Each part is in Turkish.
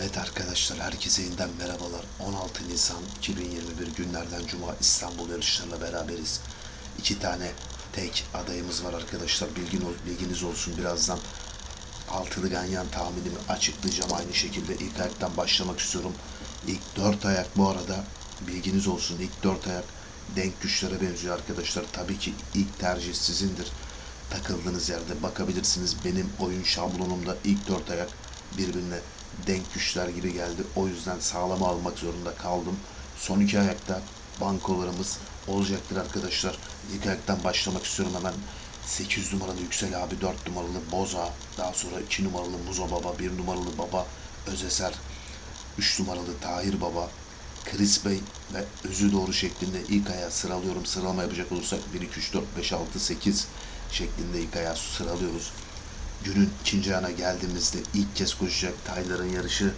Evet arkadaşlar herkese yeniden merhabalar. 16 Nisan 2021 günlerden Cuma İstanbul yarışlarıyla beraberiz. İki tane tek adayımız var arkadaşlar. Bilgin, bilginiz olsun birazdan. Altılı ganyan tahminimi açıklayacağım. Aynı şekilde ilk ayaktan başlamak istiyorum. İlk dört ayak bu arada bilginiz olsun. İlk dört ayak denk güçlere benziyor arkadaşlar. Tabii ki ilk tercih sizindir. Takıldığınız yerde bakabilirsiniz. Benim oyun şablonumda ilk dört ayak birbirine denk güçler gibi geldi. O yüzden sağlama almak zorunda kaldım. Son iki ayakta bankolarımız olacaktır arkadaşlar. İlk ayaktan başlamak istiyorum hemen. 8 numaralı Yüksel abi, 4 numaralı Boza, daha sonra 2 numaralı Muzo Baba, 1 numaralı Baba Özeser, 3 numaralı Tahir Baba, Chris Bey ve Özü Doğru şeklinde ilk ayağı sıralıyorum. Sıralama yapacak olursak 1, 2, 3, 4, 5, 6, 8 şeklinde ilk ayağı sıralıyoruz. Günün ikinci ana geldiğimizde ilk kez koşacak Taylar'ın yarışı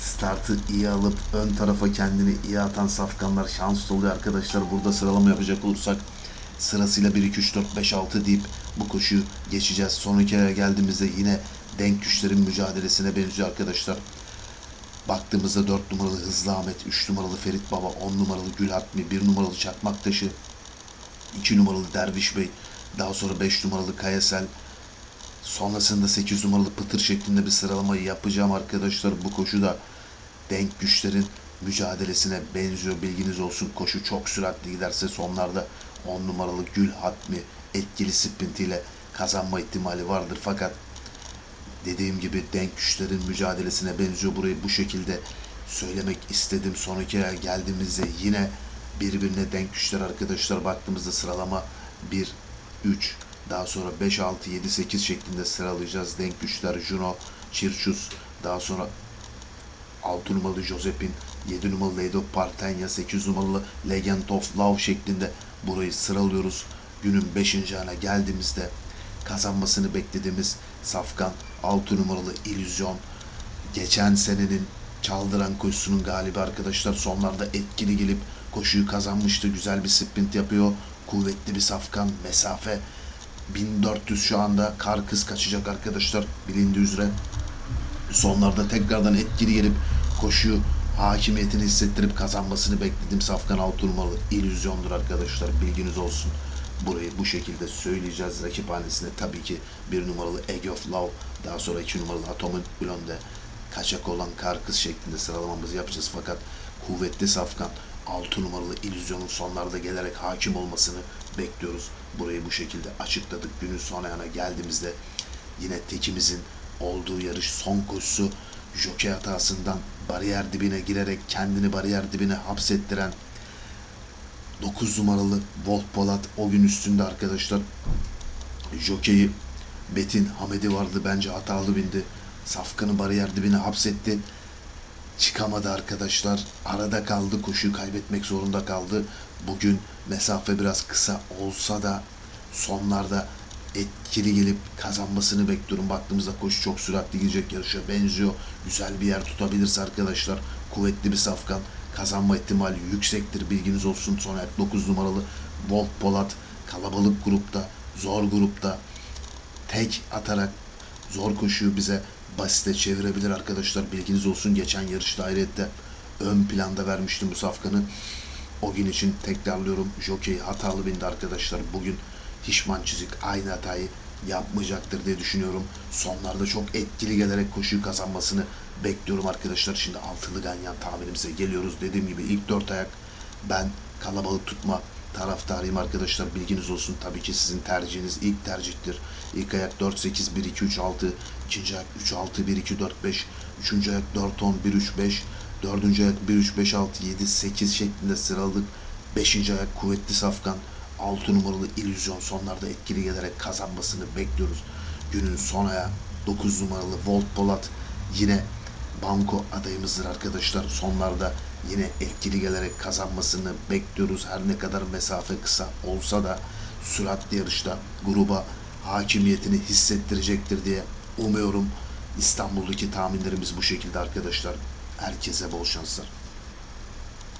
startı iyi alıp ön tarafa kendini iyi atan safkanlar şanslı oluyor arkadaşlar. Burada sıralama yapacak olursak sırasıyla 1, 2, 3, 4, 5, 6 deyip bu koşuyu geçeceğiz. Son iki aya geldiğimizde yine denk güçlerin mücadelesine benziyor arkadaşlar. Baktığımızda 4 numaralı Hızlı Ahmet, 3 numaralı Ferit Baba, 10 numaralı Gül Hatmi, 1 numaralı Çakmaktaşı, 2 numaralı Derviş Bey, daha sonra 5 numaralı Kayasel, sonrasında 8 numaralı Pıtır şeklinde bir sıralamayı yapacağım arkadaşlar. Bu koşuda denk güçlerin mücadelesine benziyor bilginiz olsun. Koşu çok süratli giderse sonlarda 10 numaralı Gül Hatmi etkili sprintiyle kazanma ihtimali vardır. Fakat dediğim gibi denk güçlerin mücadelesine benziyor. Burayı bu şekilde söylemek istedim. Sonraki aya geldiğimizde yine birbirine denk güçler arkadaşlar. Baktığımızda sıralama 1, 3, daha sonra 5, 6, 7, 8 şeklinde sıralayacağız. Denk güçler Juno, Çirçus, daha sonra 6 numaralı Josepin, 7 numaralı Lady of Partenya, 8 numaralı Legend of Love şeklinde burayı sıralıyoruz. Günün 5. ana geldiğimizde kazanmasını beklediğimiz Safkan 6 numaralı İllüzyon geçen senenin çaldıran koşusunun galibi arkadaşlar sonlarda etkili gelip koşuyu kazanmıştı. Güzel bir sprint yapıyor. Kuvvetli bir safkan mesafe 1400 şu anda kar kız kaçacak arkadaşlar bilindiği üzere sonlarda tekrardan etkili gelip koşuyu hakimiyetini hissettirip kazanmasını beklediğim Safkan Alturmalı illüzyondur arkadaşlar bilginiz olsun. Burayı bu şekilde söyleyeceğiz. Rakip hanesinde tabii ki bir numaralı Egg of Love, daha sonra iki numaralı Atomic Blonde, kaçak olan kar kız şeklinde sıralamamızı yapacağız. Fakat kuvvetli Safkan 6 numaralı illüzyonun sonlarda gelerek hakim olmasını bekliyoruz. Burayı bu şekilde açıkladık. Günün son ayağına geldiğimizde yine tekimizin olduğu yarış son koşusu jockey hatasından bariyer dibine girerek kendini bariyer dibine hapsettiren 9 numaralı Volt Polat o gün üstünde arkadaşlar jokeyi Betin Hamedi vardı bence hatalı bindi. Safkan'ı bariyer dibine hapsetti. Çıkamadı arkadaşlar. Arada kaldı. Koşuyu kaybetmek zorunda kaldı. Bugün mesafe biraz kısa olsa da sonlarda etkili gelip kazanmasını bekliyorum. Baktığımızda koşu çok süratli gidecek yarışa benziyor. Güzel bir yer tutabilirse arkadaşlar kuvvetli bir safkan kazanma ihtimali yüksektir. Bilginiz olsun. Son ayak 9 numaralı Volt Polat kalabalık grupta, zor grupta tek atarak zor koşuyu bize basite çevirebilir arkadaşlar. Bilginiz olsun. Geçen yarışta ayrıca ön planda vermiştim bu. O gün için tekrarlıyorum. Jockey hatalı bindi arkadaşlar. Bugün Hişman Çizik aynı hatayı yapmayacaktır diye düşünüyorum. Sonlarda çok etkili gelerek koşuyu kazanmasını bekliyorum arkadaşlar. Şimdi altılı ganyan tahminimize geliyoruz. Dediğim gibi ilk dört ayak ben kalabalık tutma taraftarıyım arkadaşlar. Bilginiz olsun. Tabii ki sizin tercihiniz ilk tercihtir. İlk ayak 4, 8, 1, 2, 3, 6. ikinci ayak 3, 6, 1, 2, 4, 5. Üçüncü ayak 4, 10, 1, 3, 5. Dördüncü ayak 1, 3, 5, 6, 7, 8 şeklinde sıraladık. Beşinci ayak kuvvetli safkan. 6 numaralı illüzyon sonlarda etkili gelerek kazanmasını bekliyoruz. Günün son ayağı 9 numaralı Volt Polat yine banko adayımızdır arkadaşlar. Sonlarda yine etkili gelerek kazanmasını bekliyoruz. Her ne kadar mesafe kısa olsa da süratli yarışta gruba hakimiyetini hissettirecektir diye umuyorum. İstanbul'daki tahminlerimiz bu şekilde arkadaşlar. Herkese bol şanslar.